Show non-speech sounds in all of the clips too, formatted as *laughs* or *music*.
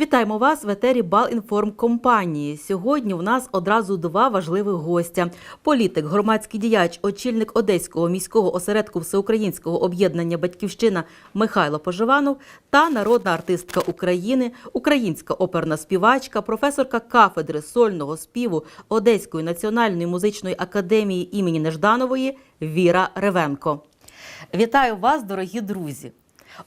Вітаємо вас в етері Балінформкомпанії. Сьогодні у нас одразу два важливих гостя: політик, громадський діяч, очільник Одеського міського осередку Всеукраїнського об'єднання Батьківщина Михайло Поживанов та народна артистка України, українська оперна співачка, професорка кафедри сольного співу Одеської національної музичної академії імені Нежданової Віра Ревенко. Вітаю вас, дорогі друзі!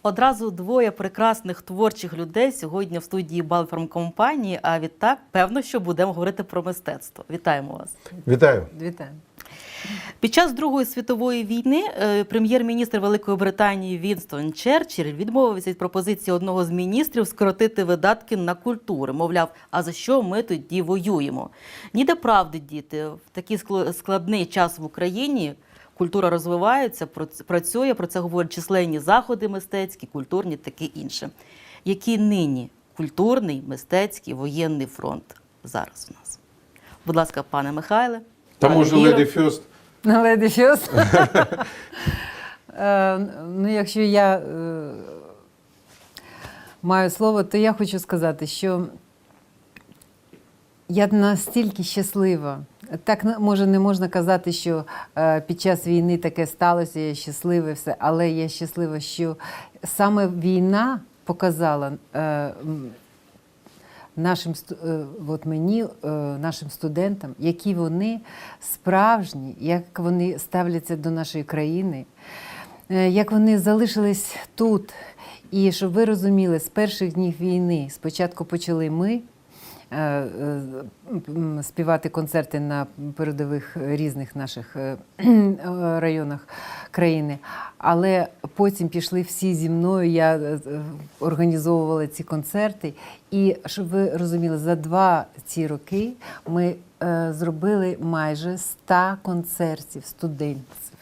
Одразу двоє прекрасних творчих людей сьогодні в студії Балфармкомпанії. А відтак, певно, що будемо говорити про мистецтво. Вітаємо вас. Вітаю. Вітаю. Під час Другої світової війни е, прем'єр-міністр Великої Британії Вінстон Черчилль відмовився від пропозиції одного з міністрів скоротити видатки на культуру. Мовляв, а за що ми тоді воюємо? Ніде правди, діти, в такий складний час в Україні. Культура розвивається, працює, про це говорять численні заходи мистецькі, культурні, таке інше. Який нині культурний, мистецький, воєнний фронт зараз у нас? Будь ласка, пане Михайле. Та може леді Фюст. Леді щось. *laughs* Е, Ну, якщо я е, маю слово, то я хочу сказати, що я настільки щаслива. Так на- може не можна казати, що е, під час війни таке сталося, я щаслива, все, але я щаслива, що саме війна показала е, нашим е, от мені, нашим студентам, які вони справжні, як вони ставляться до нашої країни, як вони залишились тут. І щоб ви розуміли, з перших днів війни спочатку почали ми. Е, е, Співати концерти на передових різних наших е, районах країни, але потім пішли всі зі мною. Я організовувала ці концерти. І щоб ви розуміли, за два ці роки ми зробили майже 100 концертів студентів.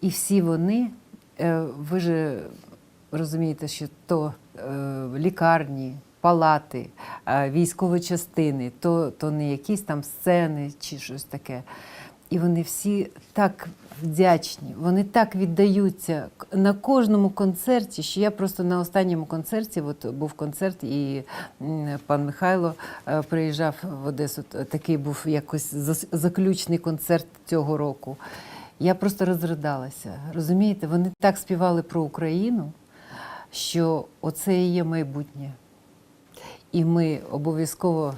І всі вони, ви ж розумієте, що то лікарні, палати, е, військові частини, то, то не якісь там сцени чи щось таке. І вони всі так вдячні, вони так віддаються на кожному концерті, що я просто на останньому концерті, от був концерт, і пан Михайло е, приїжджав в Одесу. Такий був якось заключний концерт цього року. Я просто розридалася. Розумієте, вони так співали про Україну, що оце є майбутнє. І ми обов'язково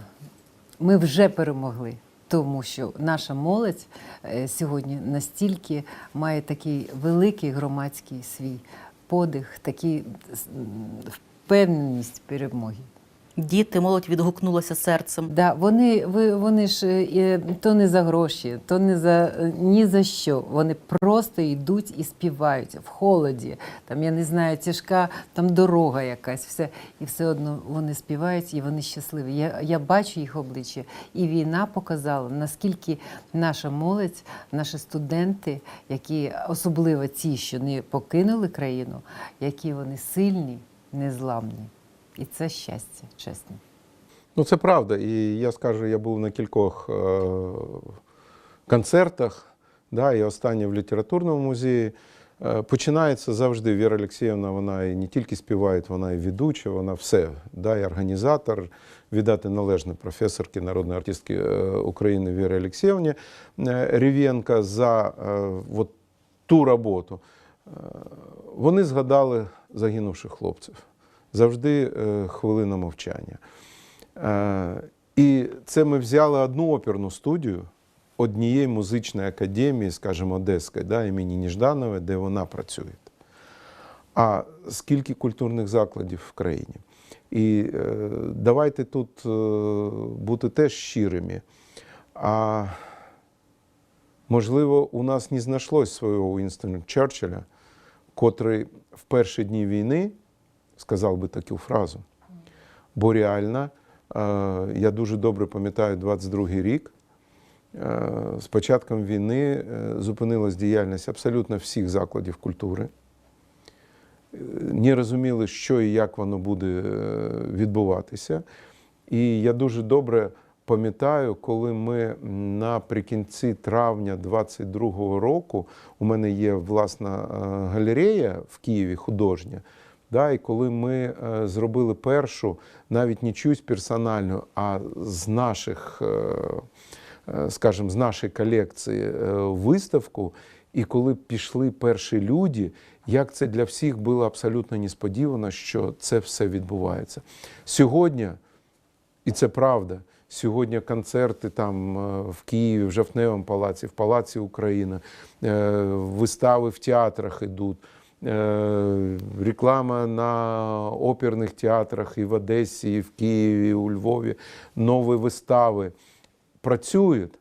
ми вже перемогли, тому що наша молодь е, сьогодні настільки має такий великий громадський свій подих, такий впевненість перемоги. Діти, молодь відгукнулася серцем. Да, вони, ви, вони ж е, то не за гроші, то не за е, ні за що. Вони просто йдуть і співають в холоді. Там я не знаю, тяжка там дорога якась, все і все одно вони співають і вони щасливі. Я, я бачу їх обличчя, і війна показала, наскільки наша молодь, наші студенти, які особливо ті, що не покинули країну, які вони сильні, незламні. І це щастя, чесно. Ну, це правда. І я скажу, я був на кількох е, концертах, да, і останнє в літературному музеї. Е, Починається завжди Віра Олексіївна, вона і не тільки співає, вона і ведуча, вона все, да, і організатор, віддати належне професорки народної артистки е, України Вірі Олексіївні е, Рів'єнка за от ту роботу. Вони згадали загинувших хлопців. Завжди е, хвилина мовчання. Е, І це ми взяли одну оперну студію однієї музичної академії, скажімо, Одеської, да, імені Ніжданової, де вона працює. А скільки культурних закладів в країні? І е, давайте тут е, бути теж щирими. А можливо, у нас не знайшлось свого Уінстона Черчилля, котрий в перші дні війни сказав би таку фразу. Бо реально, е, я дуже добре пам'ятаю 22-й рік. е, З початком війни е, зупинилась діяльність абсолютно всіх закладів культури. Не розуміли, що і як воно буде відбуватися. І я дуже добре пам'ятаю, коли ми наприкінці травня 22-го року у мене є власна галерея в Києві художня, Да, і коли ми е, зробили першу, навіть не чусь персональну, а з наших, е, е, скажімо, з нашої колекції виставку, і коли пішли перші люди, як це для всіх було абсолютно несподівано, що це все відбувається. Сьогодні і це правда. Сьогодні концерти там в Києві, в Жовтневому палаці, в Палаці Україна, е, вистави в театрах йдуть, е, реклама на оперних театрах і в Одесі, і в Києві, і у Львові, нові вистави працюють.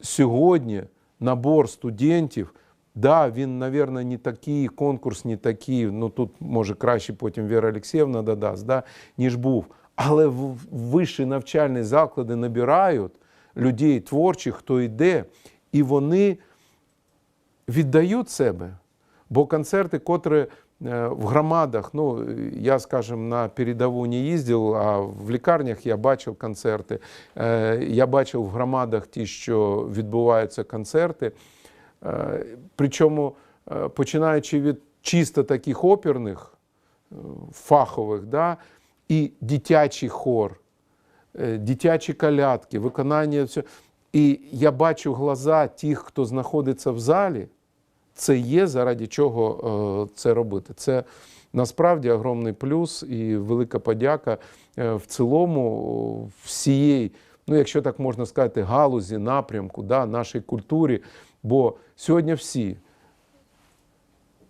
Сьогодні набор студентів, да, він, мабуть, не такий, конкурс не такий, ну тут може краще потім Віра Олексіївна додасть, да, ніж був. Але в в вищі навчальні заклади набирають людей творчих, хто йде, і вони віддають себе. Бо концерти, котрі е, в громадах, ну я, скажімо, на передову не їздив, а в лікарнях я бачив концерти. Е, Я бачив в громадах ті, що відбуваються концерти. Е, Причому починаючи від чисто таких оперних, фахових, да, і дитячий хор, дитячі колядки, виконання всього. І я бачу глаза тих, хто знаходиться в залі, це є заради чого е, це робити. Це насправді огромний плюс і велика подяка е, в цілому е, всієї, ну якщо так можна сказати, галузі, напрямку, да, нашій культурі. Бо сьогодні всі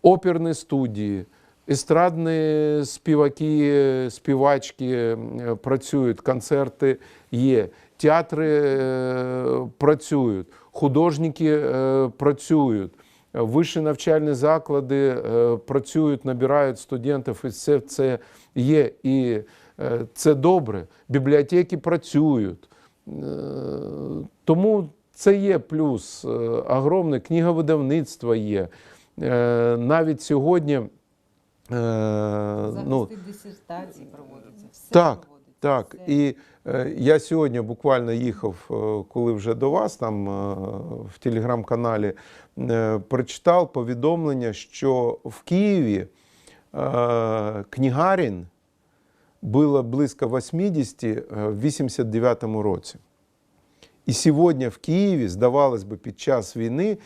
оперні студії, естрадні співаки, співачки працюють, концерти є, театри працюють, художники працюють. Вищі навчальні заклади е, працюють, набирають студентів, і все це є. І е, це добре. Бібліотеки працюють. Е, Тому це є плюс. е, Огромне книговидавництво є. Е, Навіть сьогодні. е, ну, дисертації проводяться. Все так, так. І е, я сьогодні буквально їхав, е, коли вже до вас там е, в телеграм-каналі, е, прочитав повідомлення, що в Києві е, книгарень було близько 80 е, в 89-му році. І сьогодні в Києві, здавалось би, під час війни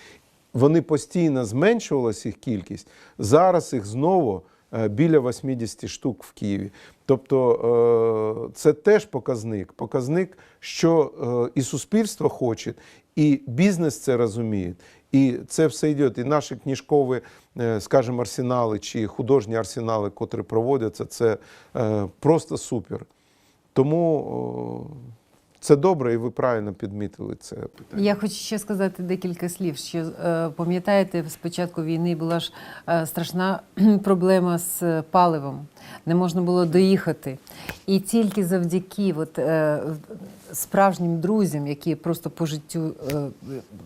вони постійно зменшувалася їх кількість. Зараз їх знову е, біля 80 штук в Києві. Тобто е, це теж показник. Показник, що е, і суспільство хоче, і бізнес це розуміє. І це все йде. І наші книжкові, е, скажімо, арсенали чи художні арсенали, котрі проводяться, це е, просто супер. Тому це добре, і ви правильно підмітили це питання. Я хочу ще сказати декілька слів. Що е, пам'ятаєте, спочатку війни була ж е, страшна *clears throat* проблема з паливом. Не можна було доїхати. І тільки завдяки от, е, справжнім друзям, які просто по життю, е,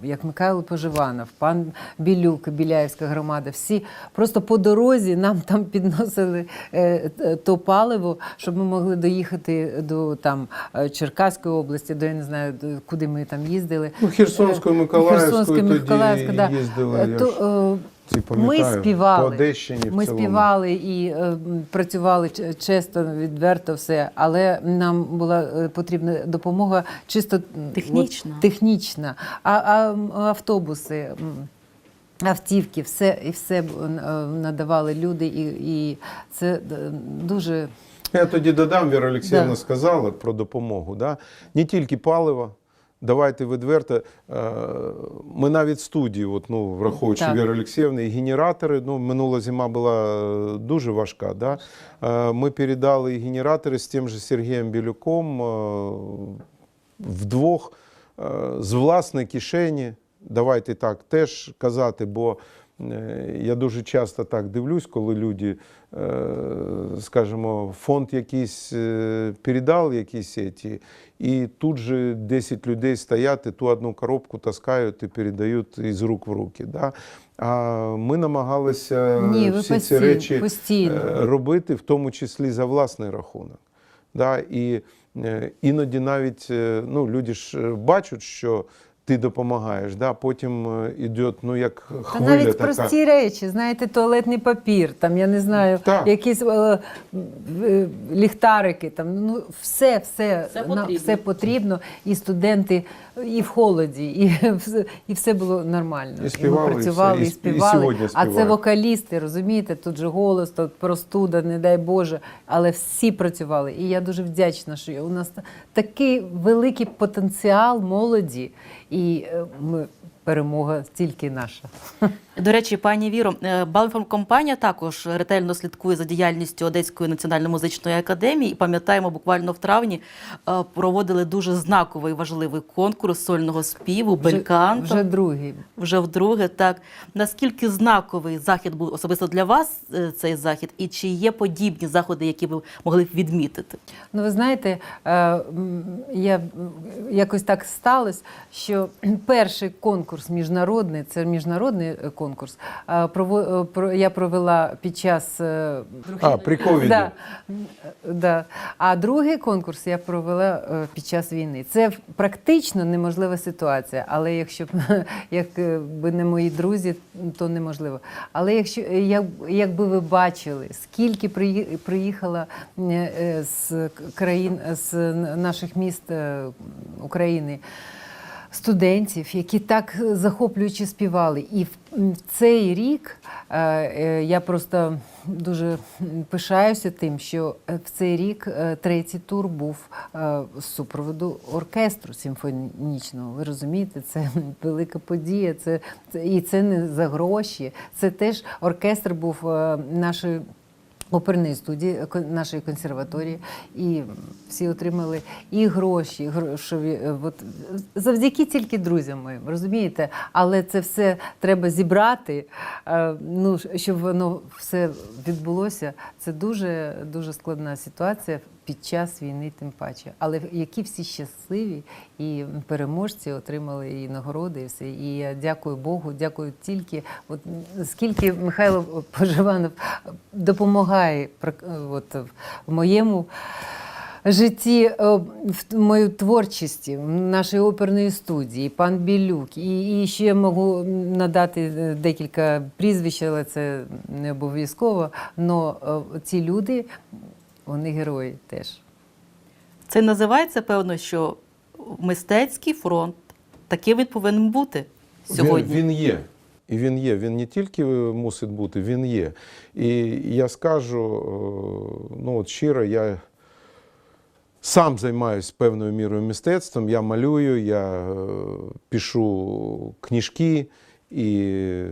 як Михайло Поживанов, пан Білюк, Біляївська громада, всі просто по дорозі нам там підносили е, е, то паливо, щоб ми могли доїхати до там Черкаської області, до я не знаю, куди ми там їздили. Ну, Херсонською, Миколаївською Херсонською, тоді Миколаївською, да. їздили. То, ці ми співали. По Одещині в Ми цілому. співали і е, працювали чесно, відверто все, але нам була е, потрібна допомога чисто Технічна. от, технічна. А, а автобуси. Автівки, все і все б, е, надавали люди, і, і це е, дуже Я тоді додам, Віра Олексіївна Да. сказала про допомогу. Да? Не тільки паливо. Давайте відверто. е, Ми навіть студії, от, ну, враховуючи Так. Віру Олексіївну, і генератори. Ну, минула зима була е, дуже важка. Да? Е, Ми передали і генератори з тим же Сергієм Білюком вдвох з власної кишені. Давайте так теж казати, бо я дуже часто так дивлюсь, коли люди, е, скажімо, фонд якийсь е, передав якісь ці, і тут же 10 людей стоять, і ту одну коробку таскають і передають із рук в руки. Да? А ми намагалися ні, всі ці речі постійно. е, робити, в тому числі за власний рахунок. Да? І е, іноді навіть е, ну, люди ж е, бачать, що ти допомагаєш. Да? Потім е, іде, ну як Та навіть така. прості речі, знаєте, туалетний папір, там я не знаю, Так. якісь е, е, ліхтарики, там ну все, все, Все на- потрібно. все потрібно. І студенти, і в холоді, і, *laughs* все- і все було нормально. І співали, ми і працювали, все, і і, сп- і співали. а це вокалісти, розумієте? Тут же голос, тут простуда, не дай Боже. Але всі працювали. І я дуже вдячна, що у нас такий великий потенціал молоді, і е, ми. Перемога тільки наша. До речі, пані Віро, е, Балінформкомпанія також ретельно слідкує за діяльністю Одеської національно-музичної академії. І пам'ятаємо, буквально в травні е, проводили дуже знаковий важливий конкурс сольного співу Бельканто. Вже, вже другий. вже вдруге. Так наскільки знаковий захід був особисто для вас е, цей захід, і чи є подібні заходи, які ви могли б відмітити? Ну, ви знаєте, я якось так сталося, що *clears throat* перший конкурс міжнародний, це міжнародний е, конкурс. е, Я провела під час е, А, при ковіді. Да, да. А другий конкурс я провела е, під час війни. Це практично неможлива ситуація, але якщо б *laughs* якби не мої друзі, то неможливо. Але якщо як, якби ви бачили, скільки приї- приїхало е, з країн з наших міст України студентів, які так захоплююче співали. І в, цей рік е, е, я просто дуже пишаюся тим, що е, в цей рік е, третій тур був е, з супроводу оркестру симфонічного. Ви розумієте, це *laughs* велика подія. Це, і це не за гроші. Це теж оркестр був е, нашої. Оперної студії кон- нашої консерваторії, і всі отримали і гроші, і грошові. е, От, завдяки тільки друзям моїм, розумієте? Але це все треба зібрати. е, Ну, щоб воно все відбулося. Це дуже дуже складна ситуація під час війни, тим паче. Але які всі щасливі і переможці отримали і нагороди, і все. І я дякую Богу, дякую тільки. От скільки Михайло Поживанов допомагає от, в моєму житті, е, в мою творчості, в нашій оперної студії, пан Білюк. І, і ще можу надати е, декілька прізвищ, але це не обов'язково. Але ці люди, вони герої теж. Це називається певно, що мистецький фронт таким він повинен бути сьогодні. Він, він є. І він є. Він не тільки мусить бути, він є. І я скажу, е, ну от щиро, я сам займаюся певною мірою мистецтвом. Я малюю, я е, пишу книжки. І е,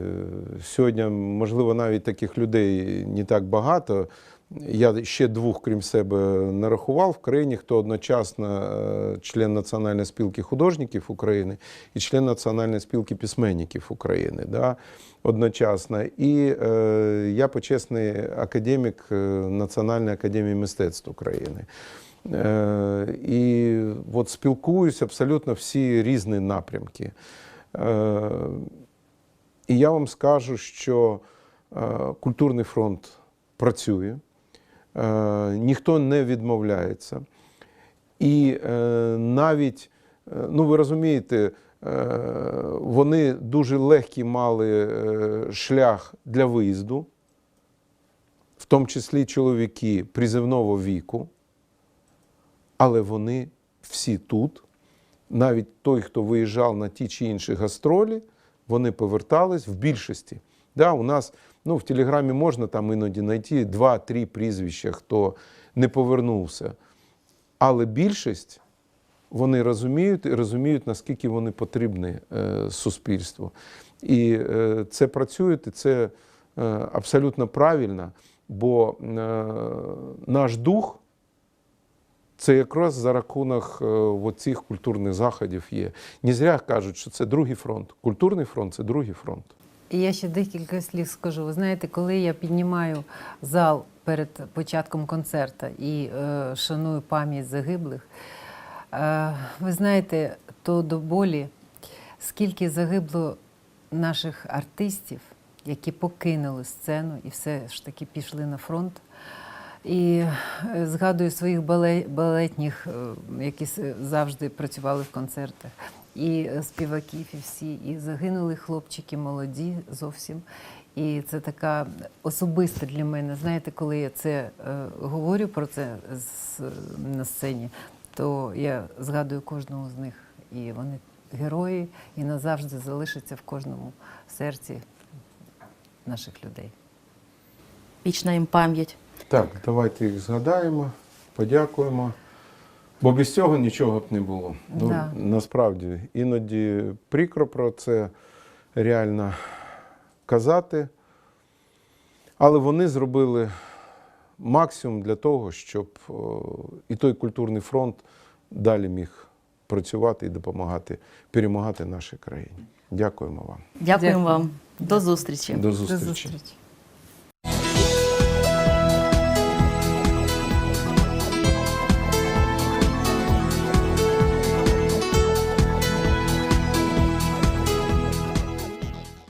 сьогодні, можливо, навіть таких людей не так багато. Я ще двох, крім себе, не рахував в країні, хто одночасно е, член Національної спілки художників України і член Національної спілки письменників України. Да, одночасно. І е, я почесний академік е, Національної академії мистецтв України. Е, і от спілкуюсь абсолютно всі різні напрямки. Е, і я вам скажу, що е, культурний фронт працює, ніхто не відмовляється. І е, навіть, е, ну ви розумієте, е, вони дуже легкий мали е, шлях для виїзду, в тому числі чоловіки призивного віку, але вони всі тут. Навіть той, хто виїжджав на ті чи інші гастролі, вони повертались в більшості. Да, у нас ну, в Телеграмі можна там іноді знайти два-три прізвища, хто не повернувся. Але більшість вони розуміють і розуміють, наскільки вони потрібні е, суспільству. І е, це працює, і це е, абсолютно правильно, бо е, наш дух. Це якраз за рахунок е, цих культурних заходів є. Не зря кажуть, що це другий фронт. Культурний фронт це другий фронт. Я ще декілька слів скажу. Ви знаєте, коли я піднімаю зал перед початком концерту і е, шаную пам'ять загиблих, е, ви знаєте, то до болі, скільки загибло наших артистів, які покинули сцену і все ж таки пішли на фронт. І е, згадую своїх бале- балетних, е, які завжди працювали в концертах. І е, співаків, і всі, і загинули хлопчики молоді зовсім. І це така особиста для мене. Знаєте, коли я це е, говорю про це з, на сцені, то я згадую кожного з них. І вони герої і назавжди залишаться в кожному серці наших людей. Вічна їм пам'ять. Так, давайте їх згадаємо, подякуємо. Бо без цього нічого б не було. Ну, Да. Насправді, іноді прикро про це реально казати. Але вони зробили максимум для того, щоб і той культурний фронт далі міг працювати і допомагати перемагати нашій країні. Дякуємо вам. Дякуємо вам. До зустрічі. До До зустрічі. зустрічі.